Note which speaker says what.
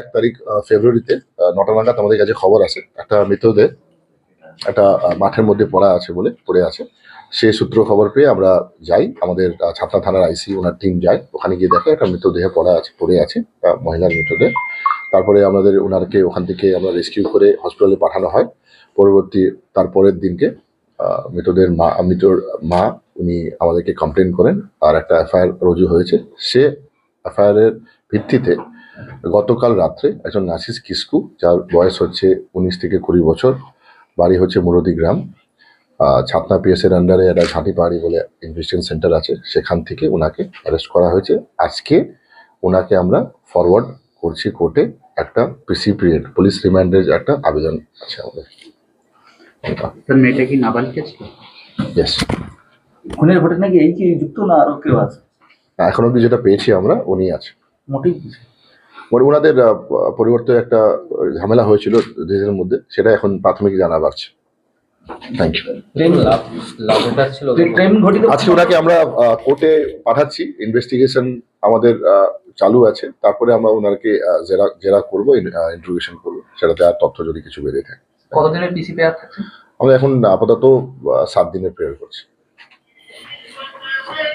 Speaker 1: এক তারিখ ফেব্রুয়ারিতে নটা নাগাদ আমাদের কাছে খবর আছে। একটা মৃতদেহ একটা মাঠের মধ্যে পড়া আছে বলে, পড়ে আছে। সে সূত্র খবর পেয়ে আমরা যাই। আমাদের ছাত্রা থানার আইসি, ওনার টিম যায়। ওখানে গিয়ে দেখে একটা মৃতদেহ পড়া আছে, পড়ে আছে মহিলার মৃতদেহ। তারপরে আমাদের ওনারকে ওখান থেকে আমরা রেস্কিউ করে হসপিটালে পাঠানো হয়। পরবর্তী তারপরের দিনকে মৃতদের মা, মৃতর মা, উনি আমাদেরকে কমপ্লেন করেন। আর একটা এফআইআর রুজু হয়েছে। সে এফআইআরের ভিত্তিতে গতকাল রাত্রে একজন নাসিস কিস্কু যার বয়স হচ্ছে উনিশ থেকে কুড়ি বছর বাড়ি হচ্ছে মুরদি গ্রাম ছাতনা পিএস এর আন্ডারে একটা ঘাটি পাহাড়ি বলে ইনভেস্টিগেশন সেন্টার আছে। সেখান থেকে ওনাকে অ্যারেস্ট করা হয়েছে। আজকে ওনাকে আমরা ফরওয়ার্ড করছি কোর্টে একটা পিসি পিরিয়ড পুলিশ রিমান্ডের একটা আবেদন আছে আমাদের।
Speaker 2: মেয়েটা কি নাবালিকা ছিল?
Speaker 1: ইয়েস
Speaker 3: খুনের ঘটনা কি এই কি যুক্ত না আরও কেউ আছে?
Speaker 1: এখন অব্দি যেটা পেয়েছি আমরা উনি আছে।
Speaker 3: মোটেই কিছু
Speaker 1: মানে ওনাদের পরিবর্তে একটা ঝামেলা হয়েছিল দেশের মধ্যে সেটা এখন প্রাথমিক জানা পারছে থ্যাংক ইউ আজকে ওনাকে আমরা কোর্টে পাঠাচ্ছি ইনভেস্টিগেশন আমাদের চালু আছে তারপরে আমরা ওনাকে জেরা জেরা করব ইন্টারোগেশন করব সেটাতে আর তথ্য যদি কিছু বেরিয়ে থাকে।
Speaker 3: কতদিনের পিসি থাকছে?
Speaker 1: আমরা এখন আপাতত সাত দিনের প্রেয়ার করছি।